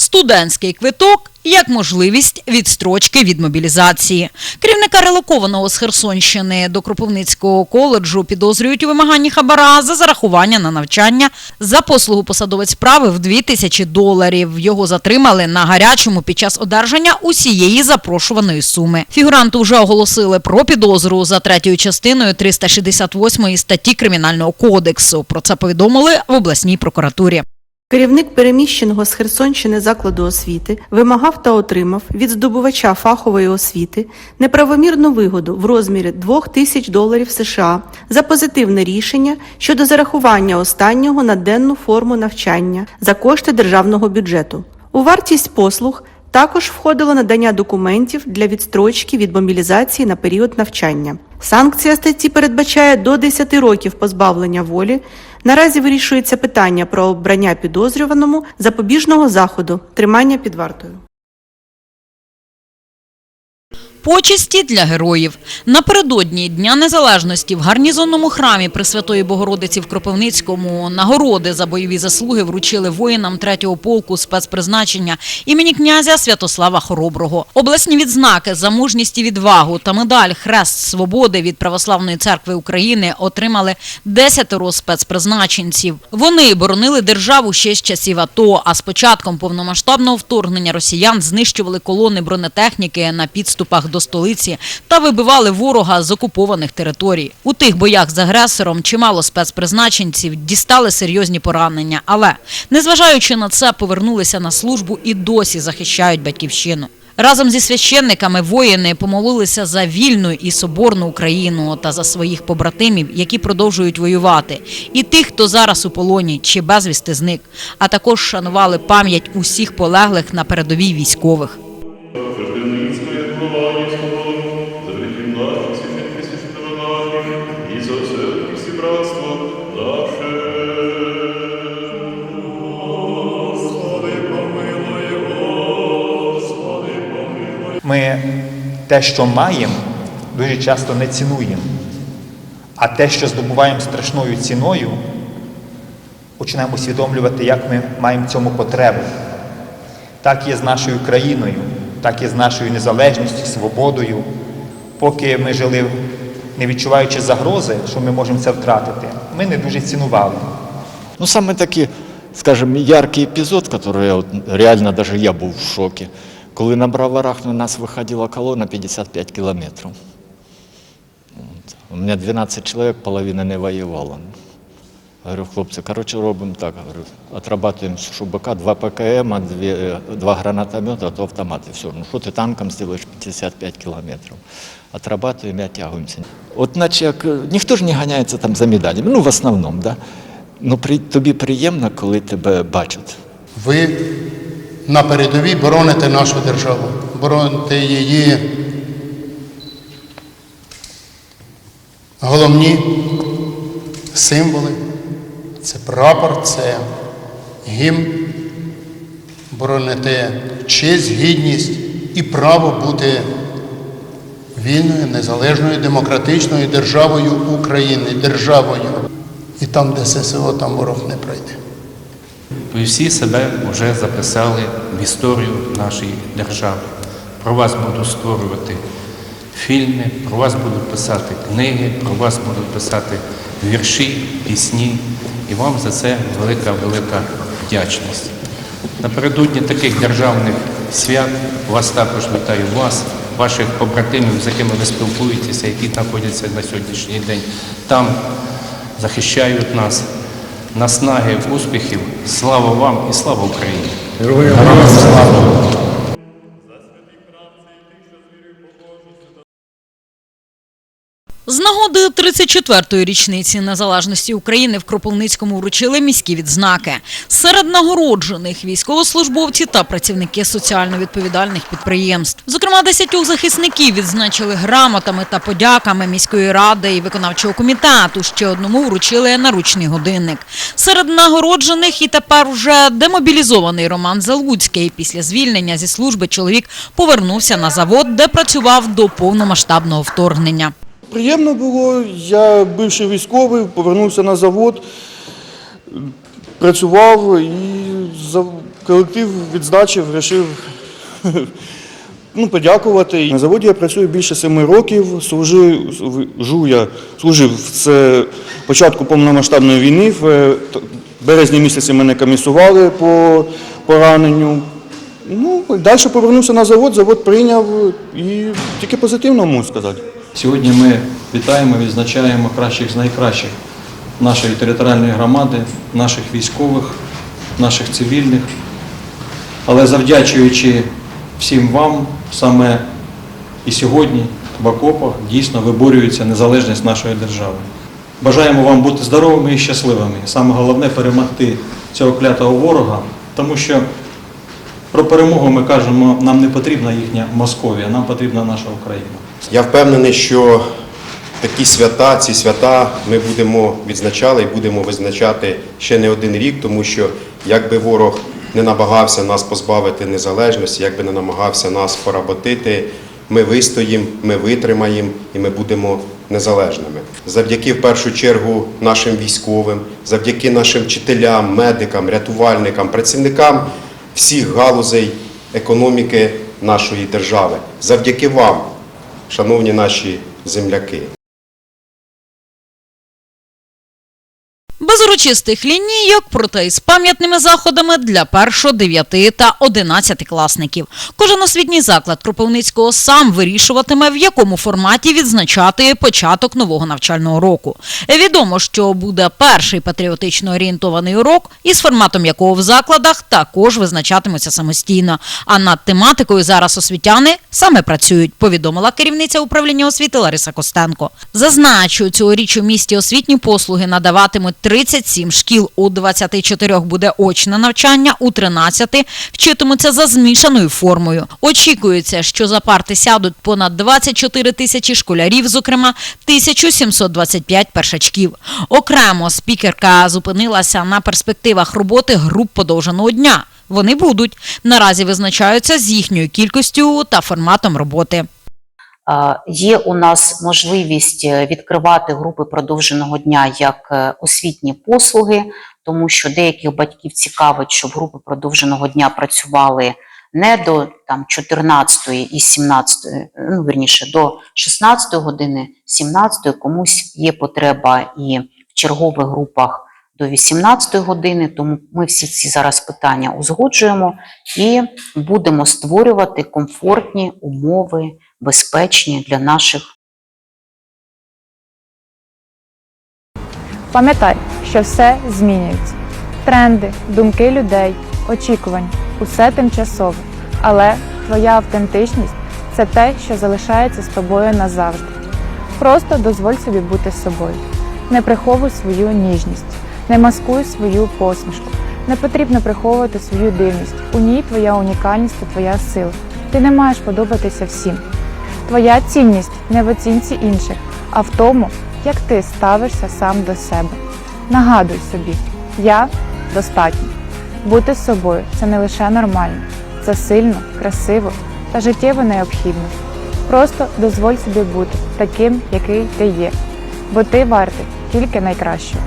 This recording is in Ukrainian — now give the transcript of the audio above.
Студентський квиток як можливість відстрочки від мобілізації. Керівника релокованого з Херсонщини до Кропивницького коледжу підозрюють у вимаганні хабара за зарахування на навчання. За послугу посадовець правив 2 тисячі доларів. Його затримали на гарячому під час одержання усієї запрошуваної суми. Фігуранту вже оголосили про підозру за третьою частиною 368 статті Кримінального кодексу. Про це повідомили в обласній прокуратурі. Керівник переміщеного з Херсонщини закладу освіти вимагав та отримав від здобувача фахової освіти неправомірну вигоду в розмірі 2 тисяч доларів США за позитивне рішення щодо зарахування останнього на денну форму навчання за кошти державного бюджету. У вартість послуг також входило надання документів для відстрочки від мобілізації на період навчання. Санкція статті передбачає до 10 років позбавлення волі. Наразі вирішується питання про обрання підозрюваному запобіжного заходу тримання під вартою. Почесті для героїв напередодні Дня Незалежності в гарнізонному храмі Пресвятої Богородиці в Кропивницькому нагороди за бойові заслуги вручили воїнам 3-го полку спецпризначення імені князя Святослава Хороброго. Обласні відзнаки за мужність і відвагу та медаль Хрест Свободи від Православної церкви України отримали 10 спецпризначенців. Вони боронили державу ще з часів АТО. А з початком повномасштабного вторгнення росіян знищували колони бронетехніки на підступах до столиці та вибивали ворога з окупованих територій. У тих боях з агресором чимало спецпризначенців дістали серйозні поранення, але незважаючи на це, повернулися на службу і досі захищають батьківщину. Разом зі священниками воїни помолилися за вільну і соборну Україну та за своїх побратимів, які продовжують воювати, і тих, хто зараз у полоні чи безвісти зник, а також шанували пам'ять усіх полеглих на передовій військових. Ми те, що маємо, дуже часто не цінуємо. А те, що здобуваємо страшною ціною, починаємо усвідомлювати, як ми маємо цьому потребу. Так є з нашою країною, так є з нашою незалежністю, свободою. Поки ми жили, не відчуваючи загрози, що ми можемо це втратити, ми не дуже цінували. Ну, самый такий, скажем, яркий епізод, который я реально даже я був в шокі. Коли на броварах на нас виходила колона 55 кілометрів. У мене 12 чоловік, половина не воювала. Говорю, хлопці, коротше, робимо так. Говорю, отрабатуємо ШУБК, два ПКМ, е, два гранатомета, то автомати. Все, ну що ти танком зробиш 55 кілометрів? Отрабатуємо і оттягуємося. От наче як, е, ніхто ж не ганяється там за медалями, ну в основному, да? Ну при, тобі приємно, коли тебе бачать. Ви на передовій бороните нашу державу, бороните її головні символи. Це прапор, це гімн, бороните честь, гідність і право бути вільною, незалежною, демократичною державою України, державою. І там, де ССО, там ворог не пройде. Ви всі себе вже записали в історію нашої держави. Про вас будуть створювати фільми, про вас будуть писати книги, про вас будуть писати вірші, пісні. І вам за це велика, велика вдячність. Напередодні таких державних свят вас також вітаю вас, ваших побратимів, з якими ви спілкуєтеся, які знаходяться на сьогоднішній день там, захищають нас. Наснаги, успіхів, слава вам і слава Україні! З нагоди 34-ї річниці незалежності України в Кропивницькому вручили міські відзнаки. Серед нагороджених військовослужбовці та працівники соціально відповідальних підприємств. Зокрема, десятьох захисників відзначили грамотами та подяками міської ради і виконавчого комітету. Ще одному вручили наручний годинник. Серед нагороджених і тепер вже демобілізований Роман Залуцький. Після звільнення зі служби чоловік повернувся на завод, де працював до повномасштабного вторгнення. Приємно було. Я бивший військовий, повернувся на завод, працював і колектив відзначив, вирішив ну, подякувати. На заводі я працюю більше семи років. Служив, я служив з початку повномасштабної війни. В е, березні місяці мене комісували по пораненню. Ну, далі повернувся на завод, завод прийняв і тільки позитивно можу сказати. Сьогодні ми вітаємо, відзначаємо кращих з найкращих нашої територіальної громади, наших військових, наших цивільних. Але завдячуючи всім вам, саме і сьогодні в окопах дійсно виборюється незалежність нашої держави. Бажаємо вам бути здоровими і щасливими. Саме головне перемогти цього клятого ворога, тому що про перемогу ми кажемо, нам не потрібна їхня Московія, нам потрібна наша Україна. Я впевнений, що такі свята, ці свята ми будемо відзначати і будемо визначати ще не один рік, тому що якби ворог не намагався нас позбавити незалежності, якби не намагався нас поработити, ми вистоїмо, ми витримаємо і ми будемо незалежними. Завдяки в першу чергу нашим військовим, завдяки нашим вчителям, медикам, рятувальникам, працівникам всіх галузей економіки нашої держави. Завдяки вам, шановні наші земляки. Урочистих лінійок, проте із пам'ятними заходами для першо, 9 та 11 класників. Кожен освітній заклад Кропивницького сам вирішуватиме, в якому форматі відзначати початок нового навчального року. Відомо, що буде перший патріотично орієнтований урок, із форматом якого в закладах також визначатимуться самостійно. А над тематикою зараз освітяни саме працюють, повідомила керівниця управління освіти Лариса Костенко. Зазначу, цьогоріч у місті освітні послуги надаватимуть 37 шкіл, у 24 буде очне навчання, у 13 вчитимуться за змішаною формою. Очікується, що за парти сядуть понад 24 тисячі школярів, зокрема 1725 першачків. Окремо спікерка зупинилася на перспективах роботи груп подовженого дня. Вони будуть наразі визначаються з їхньою кількістю та форматом роботи. Є у нас можливість е, відкривати групи продовженого дня як е, освітні послуги, тому що деяких батьків цікавить, щоб групи продовженого дня працювали не до там 14 і 17, ну вірніше, до 16 години, 17 комусь є потреба і в чергових групах до 18 години, тому ми всі ці зараз питання узгоджуємо і будемо створювати комфортні умови, безпечні для наших Пам'ятай, що все змінюється. Тренди, думки людей, очікування усе тимчасове. Але твоя автентичність це те, що залишається з тобою назавжди. Просто дозволь собі бути собою. Не приховуй свою ніжність, не маскуй свою посмішку. Не потрібно приховувати свою дивність. У ній твоя унікальність та твоя сила. Ти не маєш подобатися всім. Твоя цінність не в оцінці інших, а в тому, як ти ставишся сам до себе. Нагадуй собі, я достатній. Бути собою це не лише нормально, це сильно, красиво та життєво необхідно. Просто дозволь собі бути таким, який ти є, бо ти вартий тільки найкращого.